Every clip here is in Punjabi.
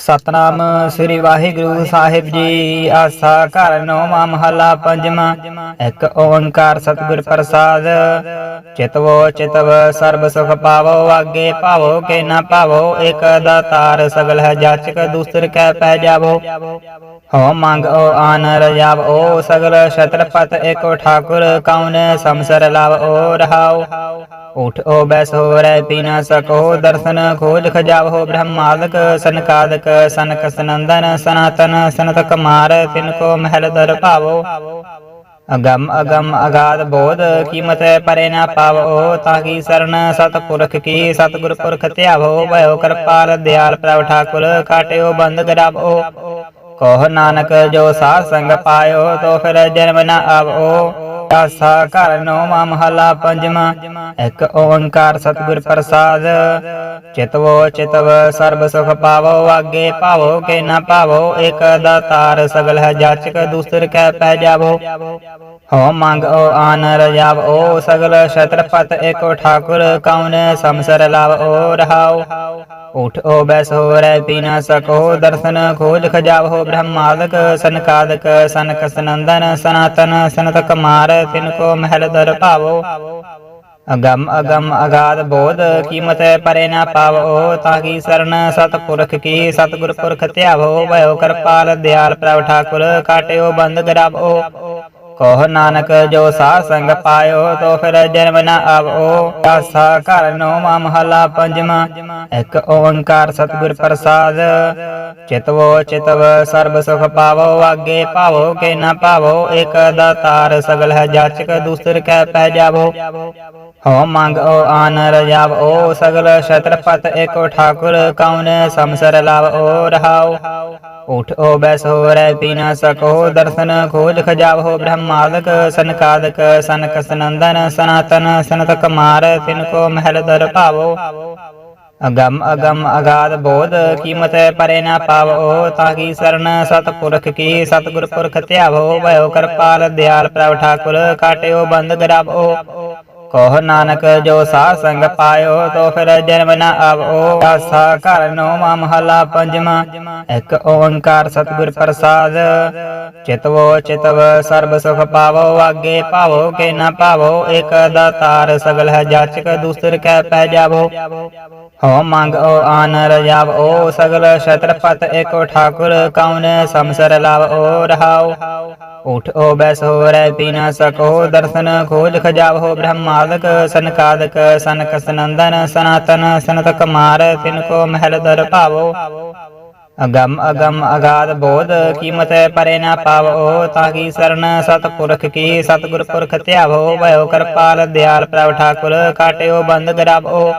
ਸਤਨਾਮ ਸ੍ਰੀ ਵਾਹਿਗੁਰੂ ਸਾਹਿਬ ਜੀ। ਆਸਾ ਘਰ ਨੌਵਾਂ ਮਹਲਾ ਪੰਜਵਾਂ। ਇੱਕ ਓੰਕਾਰ ਸਤਿਗੁਰ ਪ੍ਰਸਾਦ। ਚਿਤਵੋ ਚਿਤਵ ਸਰਬ ਸੁਖ ਪਾਵੋ, ਆਗੇ ਭਾਵੋ ਕੇ ਨਾ ਭਾਵੋ ਇਕ ਦਾਤਾਰ ਸਗਲ ਹੈ ਜਾਚਕ, ਦੂਸਰ ਕੈ ਪੈ ਜਾਵੋ। ਹੋ ਮੰਗ ਓ ਆਨ ਰਜਾਵ, ਓ ਸਗਲ ਛਤਰਪਤ, ਏਕੋ ਠਾਕੁਰ ਕੌਣ ਸੰਸਰ ਲਾਵ, ਓ ਰਹਾਓ ਉਠ ਓ ਬੈਸੋ ਰਹਿ ਪੀ ਨਾ ਸਕੋ, ਦਰਸ਼ਨ ਖੋਜ ਖਜਾਵੋ ਬ੍ਰਹਮਾਦਕ ਸਨਕਾਦਕ, ਸਨਕ ਸਨੰਦਨ, ਸਨਾਤਨ ਸਨਤ ਕੁਮਾਰ ਤਿਨ ਕੋ ਮਹਿਲ ਦਰ ਭਾਵੋ। ਅਗੰਮ ਅਗੰਮ ਅਗਾਧ ਬੋਧ, ਕੀਮਤ ਪਰੇ ਨਾ ਪਾਵੋ ਤਾਂ ਕੀ ਸਰਣ ਸਤਪੁਰਖ ਕੀ ਸਤਿਗੁਰ ਪੁਰਖ ਧਿਆਵੋ, ਭਇਓ ਕਿਰਪਾਲ ਦਿਆਲ ਪ੍ਰਭ ਠਾਕੁਰ ਕਾਟਿਓ ਬੰਦ ਗਰਾਵੋ ਕੋਹ ਨਾਨਕ ਜੋ ਸਾਧ ਸੰਗ ਪਾਇਓ, ਤੋ ਫਿਰ ਜਨਮ ਨਾ ਆਵੋ। ਆਸਾ ਘਰ ਨੌਵਾਂ ਮਹਲਾ ਪੰਜਵਾਂ, ਇੱਕ ਓੰਕਾਰ ਸਤਿਗੁਰ ਪ੍ਰਸਾਦ। ਚਿਤਵੋ ਚਿਤਵ ਸਰਬ ਸੁਖ ਪਾਵੋ, ਆਗੇ ਭਾਵੋ ਕੇ ਨਾ ਭਾਵੋ ਇਕ ਦਾਤਾਰ ਸਗਲ ਹੈ ਜਾਚਕ, ਦੂਸਰ ਕੈ ਪੈ ਜਾਵੋ। ਹੋ ਮੰਗ ਓ ਆਨ ਰਜਾਵ, ਓ ਸਗਲ ਛਤਰਪਤ, ਏਕੋ ਠਾਕੁਰ ਕੌਣ ਸੰਸਰ ਲਾਵ, ਓ ਰਹਾਉ। ਉਠ ਓ ਬੈਸੋ ਰਹਿ ਪੀ ਸਕੋ, ਦਰਸ਼ਨ ਖੋਜ ਖਜਾਵੋ ਬ੍ਰਹਮਾਦਕ ਸਨਕਾਦਕ, ਸਨਕ ਸਨੰਦਨ, ਸਨਾਤਨ ਸਨਤ ਕੁਮਾਰ ਤਿਨ ਕੋ ਮਹਿਲ ਦਰ ਭਾਵੋ। ਅਗਮ ਅਗਮ ਅਗਾਧ ਬੋਧ, ਕੀਮਤ ਪਰੇ ਨਾ ਪਾਵੋ ਤਾਂ ਕੀ ਸਰਣ ਸਤਪੁਰਖ ਕੀ ਸਤਿਗੁਰ ਪੁਰਖ ਧਿਆਵੋ, ਭਇਓ ਕਿਰਪਾਲ, ਦਿਆਲ ਪ੍ਰਭ ਠਾਕੁਰ, ਕਾਟਿਓ ਬੰਦ ਗਰਾਵੋ ਕੋਹ ਨਾਨਕ ਜੋ ਸਾਧ ਸੰਗ ਪਾਇਓ, ਤੋ ਫਿਰ ਜਨਮ ਨਾ ਆਵੋ। ਆਸਾ ਘਰ ਨੌਵਾਂ ਮਹਲਾ ਪੰਜਵਾਂ। ਇੱਕ ਓੰਕਾਰ ਸਤਿਗੁਰ ਪ੍ਰਸਾਦ। ਚਿਤਵੋ ਚਿਤਵ ਸਰਬ ਸੁਖ ਪਾਵੋ, ਆਗੇ ਪਾਵੋ ਕੇ ਨਾ ਭਾਵੋ। ਇਕ ਦਾਤਾਰ ਸਗਲ ਹੈ ਜਾਚਕ, ਦੂਸਰ ਕੈ ਪੈ ਜਾਵੋ। ਹੋ ਮੰਗ ਓ ਆਨ ਰਜਾਵ ਓ ਸਗਲ ਛਤਰਪਤ ਏਕੋ ਠਾਕੁਰ ਕਉਨ ਸੰਸਰ ਲਾਵ ਓ ਰਹਾਉ ਉਠ ਓ ਬੈਸੋ ਰਹਿ ਪੀ ਨਾ ਸਕੋ ਦਰਸ਼ਨ ਖੋਜ ਖਜਾਵੋ ਬ੍ਰਹਮਾਦਕ ਸਨਕਾਦਕ ਸਨਕ ਸਨੰਦਨ ਸਨਾਤਨ ਸਨਤ ਕੁਮਾਰ ਤਿਨ ਕੋ ਮਹਿਲ ਦਰ ਭਾਵੋ ਅਗੰਮ ਅਗੰਮ ਅਗਾਧ ਬੋਧ ਕੀਮਤ ਪਰੇ ਨਾ ਪਾਵੋ ਤਾਂ ਕੀ ਸਰਣ ਸਤਪੁਰਖ ਕੀ ਸਤਿਗੁਰ ਪੁਰਖ ਧਿਆਵੋ ਭਇਓ ਕਿਰਪਾਲ ਦਿਆਲ ਪ੍ਰਭ ਠਾਕੁਰ ਕਾਟਿਓ ਬੰਦ ਗਰਾਵੋ ਕੋਹ ਨਾਨਕ ਜੋ ਸਾਧ ਸੰਗ ਪਾਇਓ, ਤੋ ਫਿਰ ਜਨਮ ਨਾ ਆਵੋ। ਆਸਾ ਘਰ ਨੌਵਾਂ ਮਹਲਾ ਪੰਜਵਾਂ। ਇੱਕ ਓੰਕਾਰ ਸਤਿਗੁਰ ਪ੍ਰਸਾਦ। ਚਿਤਵੋ ਚਿਤਵ ਸਰਬ ਸੁਖ ਪਾਵੋ, ਆਗੇ ਭਾਵੋ ਕੇ ਨਾ ਭਾਵੋ ਇਕ ਦਾਤਾਰ ਸਗਲ ਹੈ ਜਾਚਕ, ਦੂਸਰ ਕੈ ਪੈ ਜਾਵੋ। ਹੋ ਮੰਗ ਓ ਆਨ ਰਜਾਵੋ ਓ ਸਗਲ ਛਤਰਪਤ ਏਕੋ ਠਾਕੁਰ ਕੌਣ ਸੰਸਰ ਲਾਵ ਓ ਉਠ ਓ ਬੈਸੋ ਰਹਿ ਪੀ ਨਾ ਸਕੋ ਦਰਸ਼ਨ ਖੋਜ ਖਜਾਵੋ ਬ੍ਰਹਮਾਦਕ ਸਨਕਾਦਕ, ਸਨਕ ਸਨੰਦਨ, ਸਨਾਤਨ ਸਨਤ ਕੁਮਾਰ ਤਿਨ ਕੋ ਮਹਿਲ ਦਰ ਭਾਵੋ। ਅਗਮ ਅਗਮ ਅਗਾਧ ਬੋਧ, ਕੀਮਤ ਪਰੇ ਨਾ ਪਾਵੋ ਤਾਂ ਕੀ ਸਰਣ ਸਤਪੁਰਖ ਕੀ ਸਤਿਗੁਰ ਪੁਰਖ ਧਿਆਵੋ, ਭਇਓ ਕਿਰਪਾਲ, ਦਿਆਲ ਪ੍ਰਭ ਠਾਕੁਰ, ਕਾਟਿਓ ਬੰਦ ਗਰਾਵੋ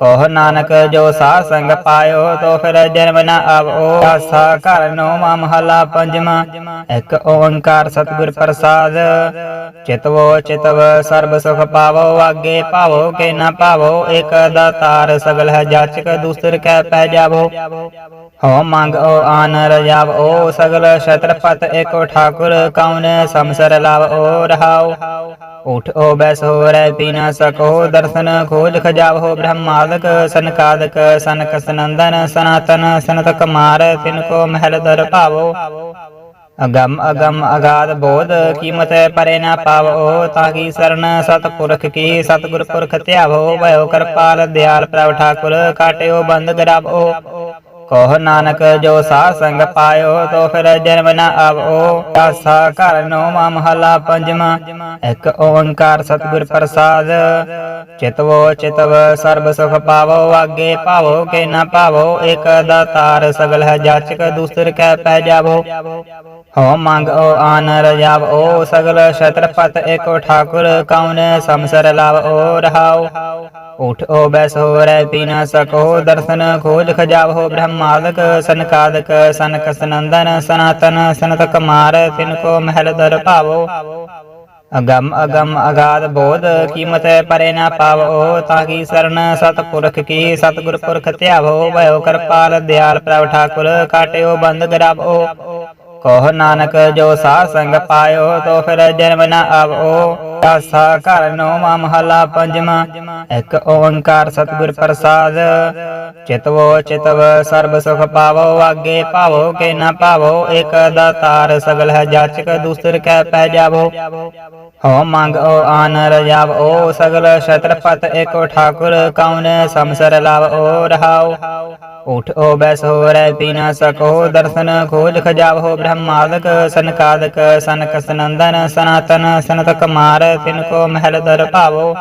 ਕੋਹ ਨਾਨਕ ਜੋ ਸਾਧ ਸੰਗ ਪਾਇਓ, ਤੋ ਫਿਰ ਜਨਮ ਨਾ ਆਵੋ। ਆਸਾ ਘਰ ਨੌਵਾਂ ਮਹਲਾ ਪੰਜਵਾਂ। ਇੱਕ ਓੰਕਾਰ ਸਤਿਗੁਰ ਪ੍ਰਸਾਦ। ਚਿਤਵੋ ਚਿਤਵ ਸਰਬ ਸੁਖ ਪਾਵੋ, ਆਗੇ ਭਾਵੋ ਕੇ ਨਾ ਭਾਵੋ ਇਕ ਦਾਤਾਰ ਸਗਲ ਹੈ ਜਾਚਕ, ਦੂਸਰ ਕੈ ਪੈ ਜਾਵੋ। ਹੋ ਮੰਗ ਓ ਆਨ ਰਜਾਵ ਓ ਸਗਲ ਛਤਰਪਤ ਏਕੋ ਠਾਕੁਰ ਕੌਣ ਸੰਸਰ ਲਾਵ ਓ ਰਹਾਉ ਉਠ ਓ ਬੈਸੋ ਰਹਿ ਪੀ ਨਾ ਸਕੋ ਦਰਸ਼ਨ ਖੋਜ ਖਜਾਵੋ ਬ੍ਰਹਮਾਦਕ ਸਨਕਾਦਕ ਸਨਕ ਸਨੰਦਨ ਸਨਾਤਨ ਸਨਤ ਕੁਮਾਰ ਤਿਨ ਕੋ ਮਹਿਲ ਦਰ ਭਾਵੋ ਅਗਮ ਅਗਮ ਅਗਾਧ ਬੋਧ ਕੀਮਤ ਪਰੇ ਨਾ ਪਾਵੋ ਤਾਂ ਕੀ ਸਰਣ ਸਤਪੁਰਖ ਕੀ ਸਤਿਗੁਰ ਪੁਰਖ ਧਿਆਵੋ ਭਇਓ ਕਿਰਪਾਲ ਦਿਆਲ ਪ੍ਰਭ ਠਾਕੁਰ ਕਾਟਿਓ ਬੰਦ ਗਰਾਵੋ ਕੋਹ ਨਾਨਕ ਜੋ ਸਾਧ ਸੰਗ ਪਾਇਓ, ਤੋ ਫਿਰ ਜਨਮ ਨਾ ਆਵੋ। ਆਸਾ ਘਰ ਨੌਵਾਂ ਮਹਲਾ ਪੰਜਵਾਂ ਇੱਕ ਓੰਕਾਰ ਸਤਿਗੁਰ ਪ੍ਰਸਾਦ। ਚਿਤਵੋ ਚਿਤਵ ਸਰਬ ਸੁਖ ਪਾਵੋ, ਆਗੇ ਭਾਵੋ ਕੇ ਨਾ ਭਾਵੋ ਇਕ ਦਾਤਾਰ ਸਗਲ ਹੈ ਜਾਚਕ, ਦੂਸਰ ਕੈ ਪੈ ਜਾਵੋ। ਹੋ ਮੰਗ ਓ ਆਨ ਰਜਾਵ ਓ ਸਗਲ ਛਤਰਪਤ ਏਕੋ ਠਾਕੁਰ ਕੌਣ ਸੰਸਰ ਲਾਵ ਓ ਰਹਾਉ ਉਠ ਓ ਬੈਸੋ ਰਹਿ ਪੀ ਨਾ ਸਕੋ, ਦਰਸ਼ਨ ਖੋਜ ਖਜਾਵੋ ਬ੍ਰਹਮਾਦਕ ਸਨਕਾਦਕ, ਸਨਕ ਸਨੰਦਨ, ਸਨਾਤਨ ਸਨਤ ਕੁਮਾਰ ਤਿਨ ਕੋ ਮਹਿਲ ਦਰ ਭਾਵੋ। ਅਗਮ ਅਗਮ ਅਗਾਧ ਬੋਧ, ਕੀਮਤ ਪਰੇ ਨਾ ਪਾਵੋ ਤਾਂ ਕੀ ਸਰਣ ਸਤਪੁਰਖ ਕੀ ਸਤਿਗੁਰ ਪੁਰਖ ਧਿਆਵੋ, ਭਇਓ ਕਿਰਪਾਲ, ਦਿਆਲ ਪ੍ਰਭ ਠਾਕੁਰ ਕਾਟਿਓ ਬੰਦ ਗਰਾਵੋ। ਕਹ ਨਾਨਕ ਜੋ ਸਾਧ ਸੰਗ ਪਾਇਓ, ਤੋ ਫਿਰ ਜਨਮ ਨ ਆਵੋ। ਆਸਾ ਘਰ ਨੌਵਾਂ ਮਹਲਾ ਪੰਜਵਾਂ ਇੱਕ ਓੰਕਾਰ ਸਤਿਗੁਰ ਪ੍ਰਸਾਦ। ਚਿਤਵੋ ਚਿਤਵ ਸਰਬ ਸੁਖ ਪਾਵੋ, ਆਗੇ ਪਾਵੋ ਕੇ ਨਾ ਭਾਵੋ ਇਕ ਦਾਤਾਰ ਸਗਲ ਹੈ ਜਾਚਕ, ਦੂਸਰ ਕੈ ਪੈ ਜਾਵੋ। ਹੋ ਮੰਗ ਓ ਆਨ ਰਜਾਵ ਓ ਸਗਲ ਛਤਰਪਤ ਏਕੋ ਠਾਕੁਰ ਕਉਨ ਸਮਸਰ ਲਾਵ ਓ ਰਹਾਉ। ਉਠ ਓ ਬੈਸ ਹੋ ਰਹਿ ਪੀ ਨਾ ਸਕੋ ਦਰਸ਼ਨ ਖੋਜ ਖਜਾਵ ਹੋ ਬ੍ਰਹਮਾਦਕ ਸਨਕਾਦਕ ਸਨਕ ਸਨੰਦਨ ਸਨਾਤਨ ਸਨਤ ਕੁਮਾਰ ਤਿਨ ਕੋ ਮਹਿਲ ਦਰ ਭਾਵੋ।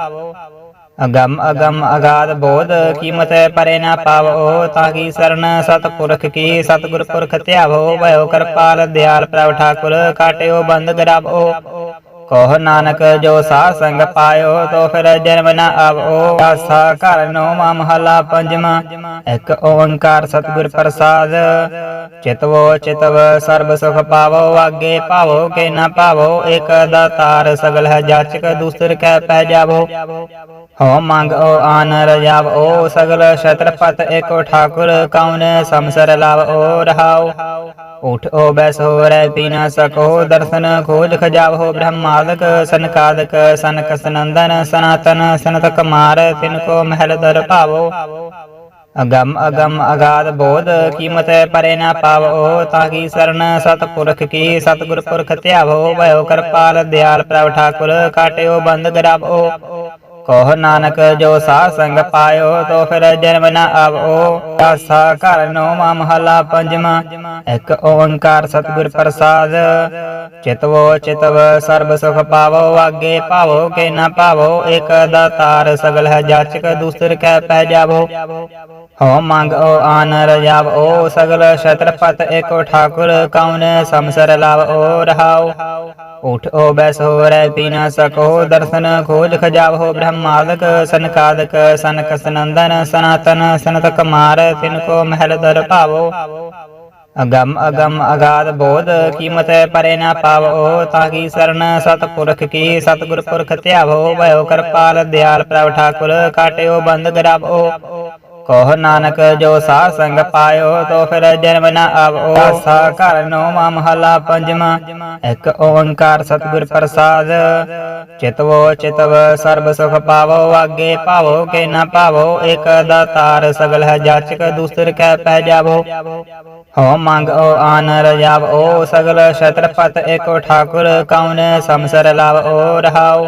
ਅਗੰਮ ਅਗੰਮ ਅਗਾਧ ਬੋਧ ਕੀਮਤ ਪਰੇ ਨਾ ਪਾਵੋ ਤਾਂ ਕੀ ਸ਼ਰਨ ਸਤਪੁਰਖ ਕੀ ਸਤਿਗੁਰ ਪੁਰਖ ਧਿਆਵੋ। ਭਇਓ ਕਿਰਪਾਲ ਦਿਆਲ ਪ੍ਰਭ ਠਾਕੁਰ, ਕਾਟਿਓ ਬੰਦ ਗਰਾਵੋ ਕਹ ਨਾਨਕ ਜੋ ਸਾਧ ਸੰਗ ਪਾਇਓ, ਤੋ ਫਿਰ ਜਨਮ ਨ ਆਵੋ। ਆਸਾ ਘਰ ਨੌਵਾਂ ਮਹਲਾ ਪੰਜਵਾਂ। ਇੱਕ ਓੰਕਾਰ ਸਤਿਗੁਰ ਪ੍ਰਸਾਦ। ਚਿਤਵੋ ਚਿਤਵ ਸਰਬ ਸੁਖ ਪਾਵੋ, ਆਗੇ ਭਾਵੋ ਕੇ ਨਾ ਭਾਵੋ ਇਕ ਦਾਤਾਰ ਸਗਲ ਹੈ ਜਾਚਕ, ਦੂਸਰ ਕੈ ਪੈ ਜਾਵੋ। ਹੋ ਮੰਗ ਓ ਆਨ ਰਜਾਵ ਓ ਸਗਲ ਛਤਰਪਤ ਏਕੋ ਠਾਕੁਰ, ਕਉਨ ਸਮਸਰ ਲਾਵ ਓ ਰਹਾਉ ਉਠ ਓ ਬੈਸੋ ਹੋ ਰਹਿ ਪੀ ਸਕੋ, ਦਰਸ਼ਨ ਖੋਜ ਖਜਾਵ, ਬ੍ਰਹਮਾ ਬ੍ਰਹਮਾਦਕ ਸਨਕਾਦਕ ਸਨਕ, ਸਨੰਦਨ, ਸਨਾਤਨ ਸਨਤ ਕੁਮਾਰ ਤਿਨ ਕੋ ਮਹਿਲ ਦਰ ਭਾਵੋ। ਅਗਮ ਅਗਮ ਅਗਾਧ ਬੋਧ, ਕੀਮਤ ਪਰੇ ਨਾ ਪਾਵੋ, ਤਾਂ ਕੀ ਸਰਣ ਸਤਪੁਰਖ ਕੀ ਸਤਿਗੁਰ ਪੁਰਖ ਧਿਆਵੋ। ਭਇਓ ਕਿਰਪਾਲ, ਦਿਆਲ ਪ੍ਰਭ ਠਾਕੁਰ, ਕਾਟਿਓ ਬੰਦ ਗਰਾਵੋ ਕਹ ਨਾਨਕ ਜੋ ਸਾਧ ਸੰਗ ਪਾਇਓ, ਤੋ ਫਿਰ ਜਨਮ ਨ ਆਵੋ। ਆਸਾ ਘਰ ਨੌਵਾਂ ਮਹਲਾ ਪੰਜਵਾਂ। ਇੱਕ ਓੰਕਾਰ ਸਤਿਗੁਰ ਪ੍ਰਸਾਦ। ਚਿਤਵੋ ਚਿਤਵ ਸਰਬ ਸੁਖ ਪਾਵੋ, ਆਗੇ ਭਾਵੋ ਕੇ ਨਾ ਭਾਵੋ ਇਕ ਦਾਤਾਰ ਸਗਲ ਹੈ ਜਾਚਕ, ਦੂਸਰ ਕੈ ਪੈ ਜਾਵੋ। ਹੋ ਮੰਗ ਓ ਆਨ ਰਜਾਵ ਓ ਸਗਲ ਛਤਰਪਤ ਏਕੋ ਠਾਕੁਰ ਕਉਨ ਸਮਸਰ ਲਾਵ, ਓ ਰਹਾਉ। ਉਠ ਓ ਬੈਸ ਹੋ ਰਹਿ ਪੀ ਸਕੋ ਦਰਸ਼ਨ, ਖੋਜ ਖਜਾਵ ਹੋ ਬ੍ਰਹਮਾਦਕ ਸਨਕਾਦਕ, ਸਨਕ ਸਨੰਦਨ, ਸਨਾਤਨ, ਸਨਤ ਕੁਮਾਰ, ਤਿਨ ਕੋ ਮਹਿਲ ਦਰ ਭਾਵੋ। ਅਗਮ ਅਗਮ ਅਗਾਧ ਬੋਧ, ਕੀਮਤ ਪਰੇ ਨਾ ਪਾਵੋ ਤਾਂ ਕੀ ਸਰਣ ਸਤਪੁਰਖ ਕੀ ਸਤਗੁਰ ਪੁਰਖ ਧਿਆਵੋ। ਭਇਓ ਕਿਰਪਾਲ, ਦਿਆਲ ਪ੍ਰਭ ਠਾਕੁਰ, ਕਾਟਿਓ ਬੰਦ ਗਰਾਵੋ ਕਹ ਨਾਨਕ ਜੋ ਸਾਧ ਸੰਗ ਪਾਇਓ, ਤੋ ਫਿਰ ਜਨਮ ਨ ਆਵੋ। ਆਸਾ ਘਰ ਨੌਵਾਂ ਮਹਲਾ ਪੰਜਵਾਂ ਇੱਕ ਓੰਕਾਰ ਸਤਿਗੁਰ ਪ੍ਰਸਾਦ। ਚਿਤਵੋ ਚਿਤਵ, ਸਰਬ ਸੁਖ ਪਾਵੋ, ਆਗੇ ਪਾਵੋ, ਕੇ ਨਾ ਭਾਵੋ ਇਕ ਦਾਤਾਰ ਸਗਲ ਹੈ ਜਾਚਕ, ਦੂਸਰ ਕੈ ਪੈ ਜਾਵੋ। ਹੋ ਮੰਗ ਓ ਆਨ ਰਜਾਵ ਓ ਸਗਲ ਛਤਰਪਤ ਏਕੋ ਠਾਕੁਰ ਕੌਣ ਸਮਸਰ ਲਾਵ ਓ ਰਹਾਉ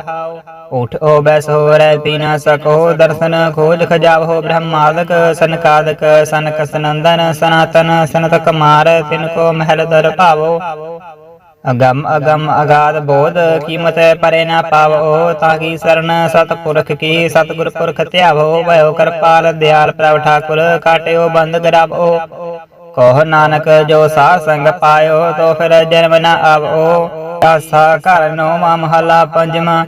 ਉਠ ਓ ਬੈਸ ਹੋ ਰਹਿ ਸਕੋ, ਦਰਸ਼ਨ ਖੋਜ ਖਜਾਵ ਹੋ ਬ੍ਰਹਮਾਦਕ, ਸਨਕਾਦਕ, ਸਨਕ ਸਨੰਦਨ, ਸਨਾਤਨ ਸਨਤ ਕੁਮਾਰ ਤਿਨ ਕੋ ਮਹਿਲ ਦਰ ਭਾਵੋ। ਅਗਮ ਅਗਮ ਅਗਾਧ ਬੋਧ, ਕੀਮਤ ਪਰੇ ਨਾ ਪਾਵੋ ਤਾਂ ਕੀ ਸਰਣ ਸਤਪੁਰਖ ਕੀ ਸਤਿਗੁਰ ਪੁਰਖ ਧਿਆਵੋ, ਭਇਓ ਕਿਰਪਾਲ ਦਿਆਲ ਪ੍ਰਭ ਠਾਕੁਰ, ਕਾਟਿਓ ਬੰਦ ਗਰਾਵੋ। ਕਹ ਨਾਨਕ ਜੋ ਸਾਧ ਸੰਗ ਪਾਇਓ, ਤੋ ਫਿਰ ਜਨਮ ਨ ਆਵੋ। ਆਸਾ ਘਰ ਨੌਵਾਂ ਮਹਲਾ ਪੰਜਵਾਂ,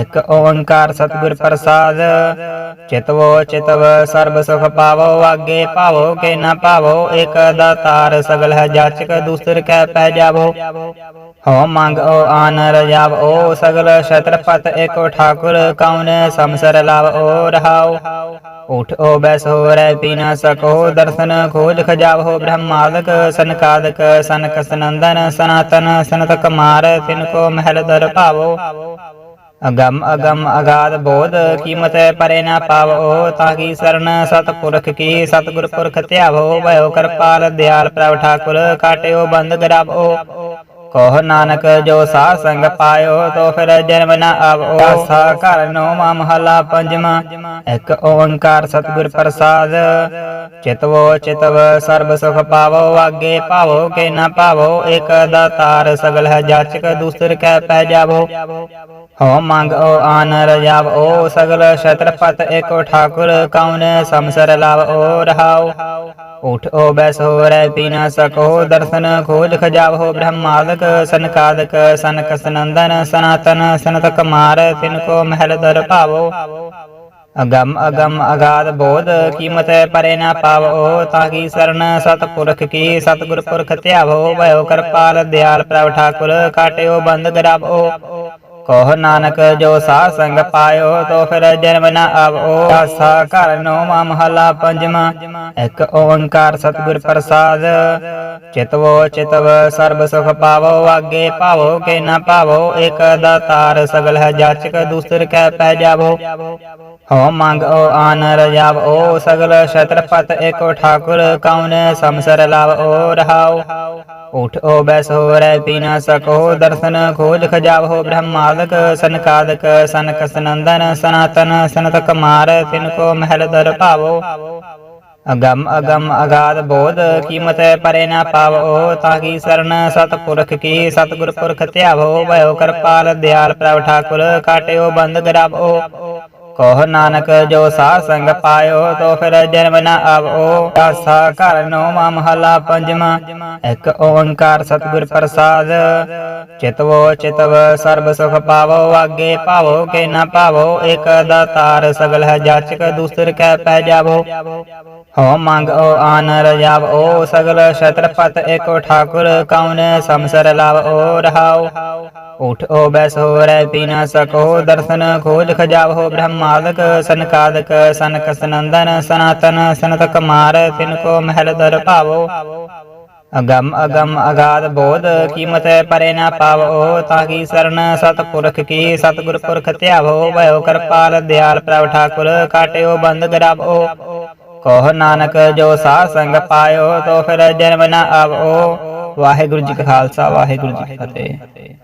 ਇੱਕ ਓੰਕਾਰ ਸਤਿਗੁਰ ਪ੍ਰਸਾਦ। ਚਿਤਵੋ ਚਿਤਵ, ਸਰਬ ਸੁਖ ਪਾਵੋ, ਆਗੇ ਭਾਵੋ ਕੇ ਨਾ ਭਾਵੋ ਇਕ ਦਾਤਾਰ ਸਗਲ ਹੈ ਜਾਚਕ, ਦੂਸਰ ਕੈ ਪੈ ਜਾਵੋ। ਹੋ ਮੰਗ ਓ ਆਨ ਰਜਾਵ ਓ ਸਗਲ ਛਤਰਪਤ ਏਕੋ ਠਾਕੁਰ ਕਉਨ ਸਮਸਰ ਲਾਵ ਓ ਰਹਾਉ। ਉਠ ਓ ਬੈਸ ਹੋ ਰਹਿ ਪੀ ਸਕੋ ਦਰਸ਼ਨ ਖੋਜ ਖਜਾਵ ਹੋ ਬ੍ਰਹਮਾਦਕ ਸਨਕਾਦਕ ਸਨਕ ਸਨੰਦਨ ਸਨਾਤਨ ਸਨਤ ਕੁਮਾਰ ਤਿਨ ਕੋ ਮਹਿਲ ਦਰ ਭਾਵੋ। ਅਗਮ ਅਗਮ ਅਗਾਧ ਬੋਧ ਕੀਮਤ ਪਰੇ ਨਾ ਪਾਵੋ ਤਾਂ ਕੀ ਸ਼ਰਨ ਸਤਪੁਰਖ ਕੀ ਸਤਗੁਰ ਪੁਰਖ ਧਿਆਵੋ। ਭਇਓ ਕਿਰਪਾਲ ਦਿਆਲ ਪ੍ਰਭ ਠਾਕੁਰ, ਕਾਟਿਓ ਬੰਦ ਗਰਾਵੋ ਕਹ ਨਾਨਕ ਜੋ ਸਾਧ ਸੰਗ ਪਾਇਓ, ਤੋ ਫਿਰ ਜਨਮ ਨ ਆਵੋ। ਆਸਾ ਘਰ ਨੌਵਾਂ ਮਹਲਾ ਪੰਜਵਾਂ ਇੱਕ ਓੰਕਾਰ ਸਤਿਗੁਰ ਪ੍ਰਸਾਦ। ਚਿਤਵੋ ਚਿਤਵ ਸਰਬ ਸੁਖ ਪਾਵੋ, ਆਗੇ ਪਾਵੋ ਕੇ ਨਾ ਭਾਵੋ ਇਕ ਦਾਤਾਰ ਸਗਲ ਹੈ ਜਾਚਕ, ਦੂਸਰ ਕੈ ਪੈ ਜਾਵੋ। ਹੋ ਮੰਗ ਓ ਆਨ ਰਜਾਵ ਓ ਸਗਲ ਛਤਰਪਤ ਏਕੋ ਠਾਕੁਰ ਕਉਨ ਸਮਸਰ ਲਾਵ ਓ ਰਹਾਉ ਉਠ ਓ ਬੈਸ ਹੋ ਰਹਿ ਪੀ ਸਕੋ ਦਰਸ਼ਨ ਖੋਜ ਖਜਾਵ ਹੋ ਬ੍ਰਹਮਾਦਕ ਸਨਕਾਦਕ ਸਨਕ ਸਨੰਦਨ ਸਨਾਤਨ ਸਨਤ ਕੁਮਾਰ ਤਿਨ ਕੋ ਮਹਿਲ ਦਰ ਭਾਵੋ ਅਗਮ ਅਗਮ ਅਗਾਧ ਬੋਧ ਕੀਮਤ ਪਰੇ ਨਾ ਪਾਵੋ ਤਾਂ ਕੀ ਸ਼ਰਨ ਸਤਪੁਰਖ ਕੀ ਸਤਗੁਰ ਪੁਰਖ ਧਿਆਵੋ ਭਇਓ ਕਿਰਪਾਲ ਦਿਆਲ ਪ੍ਰਭ ਠਾਕੁਰ ਕਾਟਿਓ ਬੰਦ ਗਰਾਵੋ ਕਹ ਨਾਨਕ ਜੋ ਸਾਧ ਸੰਗ ਪਾਇਓ, ਤੋ ਫਿਰ ਜਨਮ ਨ ਆਵੋ। ਆਸਾ ਘਰ ਨੌਵਾਂ ਮਹਲਾ ਪੰਜਵਾਂ ਇੱਕ ਓੰਕਾਰ ਸਤਿਗੁਰ ਪ੍ਰਸਾਦ। ਚਿਤਵੋ ਚਿਤਵ, ਸਰਬ ਸੁਖ ਪਾਵੋ, ਆਗੇ ਪਾਵੋ, ਕੇ ਨਾ ਭਾਵੋ ਇਕ ਦਾਤਾਰ ਸਗਲ ਹੈ, ਜਾਚਕ ਦੂਸਰ ਕੈ ਪੈ ਜਾਵੋ। ਹੋ ਮੰਗ ਓ ਆਨ ਰਜਾਵ ਓ ਸਗਲ ਛਤਰਪਤ ਏਕੋ ਠਾਕੁਰ ਕਉਨ ਸੰਸਰ ਲਾਵ ਓ ਰਹਾਉ ਉਠ ਓ ਬੈਸੋ ਰਹਿ ਪੀ ਸਕੋ ਦਰਸ਼ਨ ਖੋਜ ਖਜਾਵੋ ਬ੍ਰਹਮਾਦਕ ਸਨਕਾਦਕ ਸਨਕ ਸਨੰਦਨ ਸਨਾਤਨ ਸਨਤ ਕੁਮਾਰ ਤਿਨ ਕੋ ਮਹਿਲ ਦਰ ਭਾਵੋ ਅਗਮ ਅਗਮ ਅਗਾਧ ਬੋਧ ਕੀਮਤ ਪਰੇ ਨਾ ਪਾਵੋ ਤਾਂ ਕੀ ਸਰਣ ਸਤਪੁਰਖ ਕੀ ਸਤਗੁਰ ਪੁਰਖ ਧਿਆਵੋ ਭਇਓ ਕਿਰਪਾਲ ਦਿਆਲ ਪ੍ਰਭ ਠਾਕੁਰ ਕਾਟਿਓ ਬੰਦ ਗਰਾਵੋ ਕਹ ਨਾਨਕ ਜੋ ਸਾਧ ਸੰਗ ਪਾਇਓ, ਤੋ ਫਿਰ ਜਨਮ ਨ ਆਵੋ। ਆਸਾ ਘਰ ਨੌਵਾਂ ਮਹਲਾ ਪੰਜਵਾਂ। ਇੱਕ ਓੰਕਾਰ ਸਤਿਗੁਰ ਪ੍ਰਸਾਦ। ਚਿਤਵੋ ਚਿਤਵ ਸਰਬ ਸੁਖ ਪਾਵੋ, ਆਗੇ ਭਾਵੋ ਕੇ ਨਾ ਭਾਵੋ ਇਕ ਦਾਤਾਰ ਸਗਲ ਹੈ ਜਾਚਕ, ਦੂਸਰ ਕੈ ਪੈ ਜਾਵੋ। ਹੋ ਮੰਗ ਓ ਆਨ ਰਜਾਵ ਓ ਸਗਲ ਛਤਰਪਤ ਏਕੋ ਠਾਕੁਰ, ਕਉਨ ਸੰਸਰ ਲਾਵ ਓ ਰਹਾਉ ਉਠ ਓ ਬੈਸੋ ਰਹਿ ਪੀ ਨਾ ਸਕੋ, ਦਰਸ਼ਨ ਖੋਜ ਖਜਾਵੋ ਬ੍ਰਹਮਾਦਕ, ਸਨਕਾਦਕ, ਸਨਕ ਸਨੰਦਨ, ਸਨਾਤਨ, ਸਨਤ ਕੁਮਾਰ, ਤਿਨ ਕੋ ਮਹਿਲ ਦਰ ਭਾਵੋ। ਅਗਮ ਅਗਮ ਅਗਾਧ ਬੋਧ, ਕੀਮਤ ਪਰੇ ਨਾ ਪਾਵੋ ਤਾਂ ਕੀ ਸਰਣ ਸਤਪੁਰਖ ਕੀ ਸਤਗੁਰ ਪੁਰਖ ਧਿਆਵੋ। ਭਇਓ ਕਿਰਪਾਲ ਦਿਆਲ ਪ੍ਰਭ ਠਾਕੁਰ, ਕਾਟਿਓ ਬੰਦ ਗਰਾਵੋ। ਕਹ ਨਾਨਕ ਜੋ ਸਾਧ ਸੰਗ ਪਾਇਓ, ਤੋ ਫਿਰ ਜਨਮ ਨਾ ਆਵੋ। ਵਾਹਿਗੁਰੂ ਜੀ ਕਾ ਖਾਲਸਾ, ਵਾਹਿਗੁਰੂ ਜੀ ਕੀ ਫਤਿਹ।